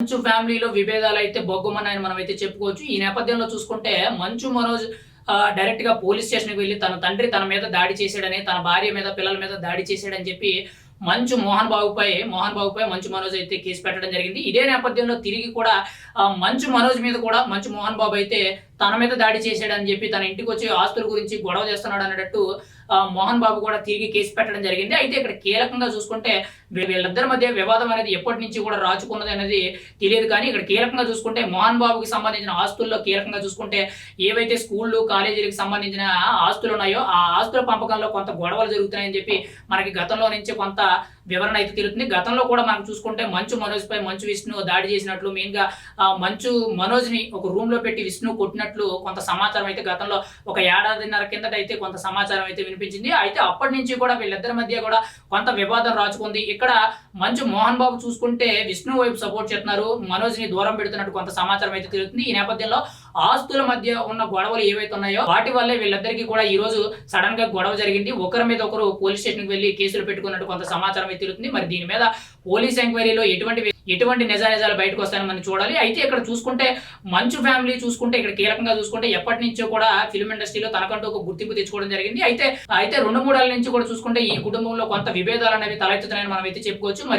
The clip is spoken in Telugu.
మంచు ఫ్యామిలీలో విభేదాలు అయితే బొగ్గమన్నాయని మనం అయితే చెప్పుకోవచ్చు. ఈ నేపథ్యంలో చూసుకుంటే మంచు మనోజ్ ఆ, డైరెక్ట్గా పోలీస్ స్టేషన్కి వెళ్ళి తన తండ్రి తన మీద దాడి చేశాడని తన భార్య మీద పిల్లల మీద దాడి చేశాడని చెప్పి మంచు మోహన్ బాబుపై మోహన్ బాబుపై మంచు మనోజ్ అయితే కేసు పెట్టడం జరిగింది. ఇదే నేపథ్యంలో తిరిగి కూడా మంచు మనోజ్ మీద కూడా మంచు మోహన్ బాబు అయితే తన మీద దాడి చేశాడని చెప్పి తన ఇంటికి వచ్చి ఆస్తుల గురించి గొడవ చేస్తున్నాడు అన్నట్టు మోహన్ బాబు కూడా తిరిగి కేసు పెట్టడం జరిగింది. అయితే ఇక్కడ కీలకంగా చూసుకుంటే వీళ్ళిద్దరి మధ్య వివాదం అనేది ఎప్పటి నుంచి కూడా రాచుకున్నది అనేది తెలియదు కానీ ఇక్కడ కీలకంగా చూసుకుంటే మోహన్ బాబుకి సంబంధించిన ఆస్తుల్లో కీలకంగా చూసుకుంటే ఏవైతే స్కూళ్ళు కాలేజీలకు సంబంధించిన ఆస్తులు ఉన్నాయో ఆ ఆస్తుల పంపకంలో కొంత గొడవలు జరుగుతున్నాయని చెప్పి మనకి గతంలో నుంచి కొంత да. వివరణ అయితే తెలుస్తుంది గతంలో కూడా మనం చూసుకుంటే మంచు మనోజ్ పై మంచు విష్ణు దాడి చేసినట్లు మెయిన్గా ఆ మంచు మనోజ్ని ఒక రూమ్లో పెట్టి విష్ణు కొట్టినట్లు కొంత సమాచారం అయితే గతంలో ఒక ఏడాదిన్నర కిందట అయితే కొంత సమాచారం అయితే వినిపించింది. అయితే అప్పటి నుంచి కూడా వీళ్ళిద్దరి మధ్య కూడా కొంత వివాదం రాచుకుంది ఇక్కడ మంచు మోహన్ బాబు చూసుకుంటే విష్ణు వైపు సపోర్ట్ చేస్తున్నారు. మనోజ్ని దూరం పెడుతున్నట్టు కొంత సమాచారం అయితే తెలుస్తుంది ఈ నేపథ్యంలో ఆస్తుల మధ్య ఉన్న గొడవలు ఏవైతే ఉన్నాయో వాటి వల్లే వీళ్ళిద్దరికీ కూడా ఈ రోజు సడన్గా గొడవ జరిగింది. ఒకరి మీద ఒకరు పోలీస్ స్టేషన్కి వెళ్ళి కేసులు పెట్టుకున్నట్టు కొంత సమాచారం అనేది తెలుస్తుంది మరి దీని మీద పోలీస్ ఎంక్వైరీలో ఎటువంటి ఎటువంటి నిజానిజాలు బయటకు వస్తాయని మనం చూడాలి. అయితే ఇక్కడ చూసుకుంటే మంచు ఫ్యామిలీ చూసుకుంటే ఇక్కడ కీలకంగా చూసుకుంటే ఎప్పటి నుంచో కూడా ఫిల్మ్ ఇండస్ట్రీలో తనకంటూ ఒక గుర్తింపు తెచ్చుకోవడం జరిగింది. అయితే అయితే రెండు మూడేళ్ళ నుంచి కూడా చూసుకుంటే ఈ కుటుంబంలో కొంత విభేదాలు అనేవి తలెత్తుతున్నాయని మనం అయితే చెప్పుకోవచ్చు. మరి